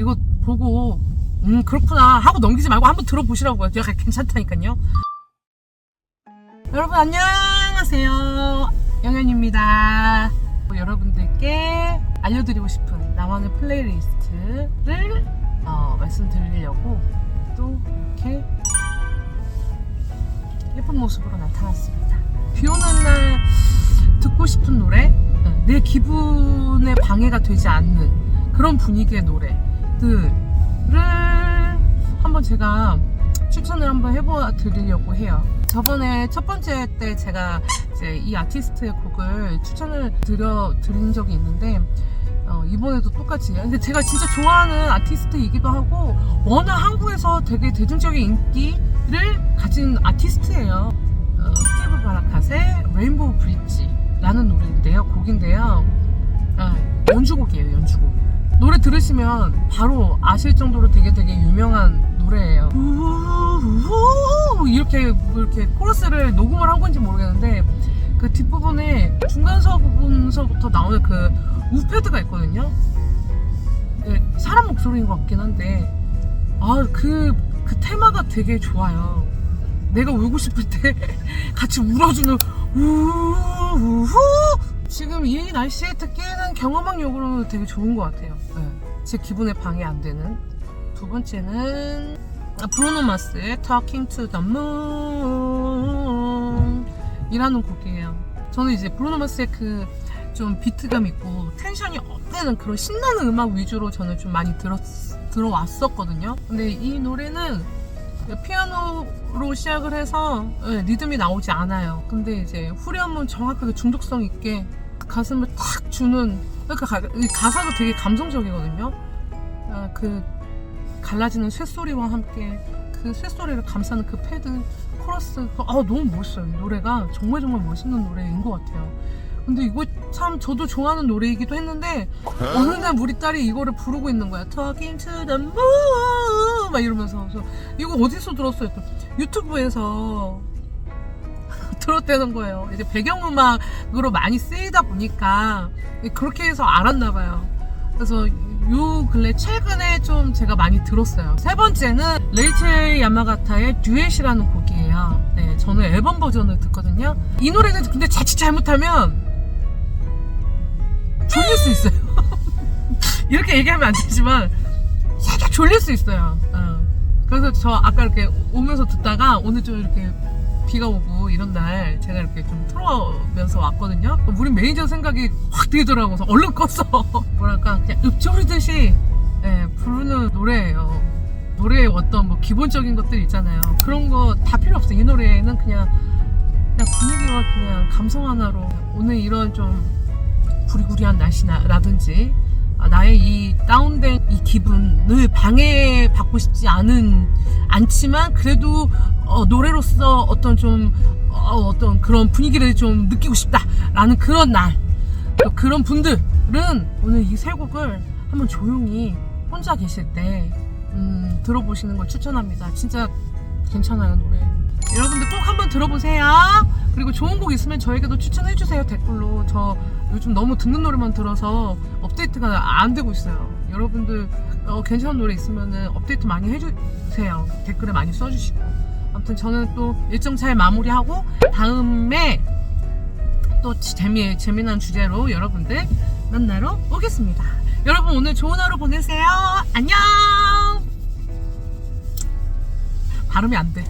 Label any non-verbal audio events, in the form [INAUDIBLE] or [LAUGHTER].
이거 보고 음 그렇구나 하고 넘기지 말고 한번 들어보시라고요. 제가 괜찮다니까요. 여러분 안녕하세요. 영현입니다. 여러분들께 알려드리고 싶은 나만의 플레이리스트를 어, 말씀드리려고 또 이렇게 예쁜 모습으로 나타났습니다. 비 오는 날 듣고 싶은 노래, 어, 내 기분에 방해가 되지 않는 그런 분위기의 노래 들을 한번 제가 추천을 한번 해보 드리려고 해요. 저번에 첫 번째 때 제가 이제 이 아티스트의 곡을 추천을 드려 드린 적이 있는데 어, 이번에도 똑같이. 근데 제가 진짜 좋아하는 아티스트이기도 하고 워낙 한국에서 되게 대중적인 인기를 가진 아티스트예요. 어, 스티브 바라카의 레인보우 브릿지라는 노래인데요. 곡인데요. 아, 연주곡이에요 연주곡 노래 들으시면 바로 아실 정도로 되게 되게 유명한 노래예요 우우우우 이렇게 뭐 이렇게 코러스를 녹음을 한 건지 모르겠는데 그 뒷부분에 중간서 부분서부터 나오는 그 우패드가 있거든요. 네, 사람 목소리인 것 같긴 한데 아그그 테마가 되게 좋아요. 내가 울고 싶을 때 [LAUGHS] 같이 울어주는 우우우 지금 이 날씨에 듣기에는 경험학용으로 되게 좋은 것 같아요. 네, 제 기분에 방해 안 되는 두 번째는 아, 브루노 마스의 Talking to the Moon 이라는 곡이에요. 저는 이제 브루노 마스의 그 좀 비트감 있고 텐션이 업되는 그런 신나는 음악 위주로 저는 좀 많이 들었, 들어왔었거든요. 근데 이 노래는 피아노로 시작을 해서 네, 리듬이 나오지 않아요. 근데 이제 후렴은 정확하게 중독성 있게 가슴을 탁 주는 그러니까 가, 이 가사도 되게 감성적이거든요. 아, 그 갈라지는 쇳소리와 함께 그 쇳소리를 감싸는 그 패드 코러스 아 너무 멋있어요. 이 노래가 정말 정말 멋있는 노래인 것 같아요. 근데 이거 참 저도 좋아하는 노래이기도 했는데 어느 날 우리 딸이 이거를 부르고 있는 거야. Talking to the moon! 막 이러면서. 그래서 이거 어디서 들었어요? 또 유튜브에서 들었다는 거예요 이제 배경음악으로 많이 쓰이다 보니까 그렇게 해서 알았나 봐요 그래서 요 근래 최근에 좀 제가 많이 들었어요. 세 번째는 레이첼 야마가타의 듀엣이라는 곡이에요. 네, 저는 앨범 버전을 듣거든요. 이 노래는 근데 자칫 잘못하면 졸릴 수 있어요. [LAUGHS] 이렇게 얘기하면 안 되지만 살짝 졸릴 수 있어요. 어. 그래서 저 아까 이렇게 오면서 듣다가 오늘 좀 이렇게 비가 오고 이런 날 제가 이렇게 좀 틀어면서 왔거든요. 우리 매니저 생각이 확 들더라고. 그래서 얼른 껐어. [LAUGHS] 뭐랄까 그냥 읊조리듯이 예, 부르는 노래예요. 노래의 어떤 뭐 기본적인 것들 있잖아요. 그런 거 다 필요 없어. 이 노래는 그냥 그냥 분위기와 그냥 감성 하나로 오늘 이런 좀 구리구리한 날씨라든지 아, 나의 이 다운된 이 기분을 방해받고 싶지 않은 않지만 그래도 어, 노래로서 어떤 좀 어, 떤 그런 분위기를 좀 느끼고 싶다라는 그런 날 또 그런 분들은 오늘 이 세 곡을 한번 조용히 혼자 계실 때 음, 들어보시는 걸 추천합니다. 진짜 괜찮아요 노래. 여러분들 꼭 한번 들어보세요. 그리고 좋은 곡 있으면 저에게도 추천해주세요 댓글로. 저 요즘 너무 듣는 노래만 들어서 업데이트가 안 되고 있어요. 여러분들 어, 괜찮은 노래 있으면 업데이트 많이 해주세요. 댓글에 많이 써주시고. 아무튼 저는 또 일정 잘 마무리하고 다음에 또 재미, 재미난 주제로 여러분들 만나러 오겠습니다. 여러분 오늘 좋은 하루 보내세요. 안녕! 발음이 안 돼.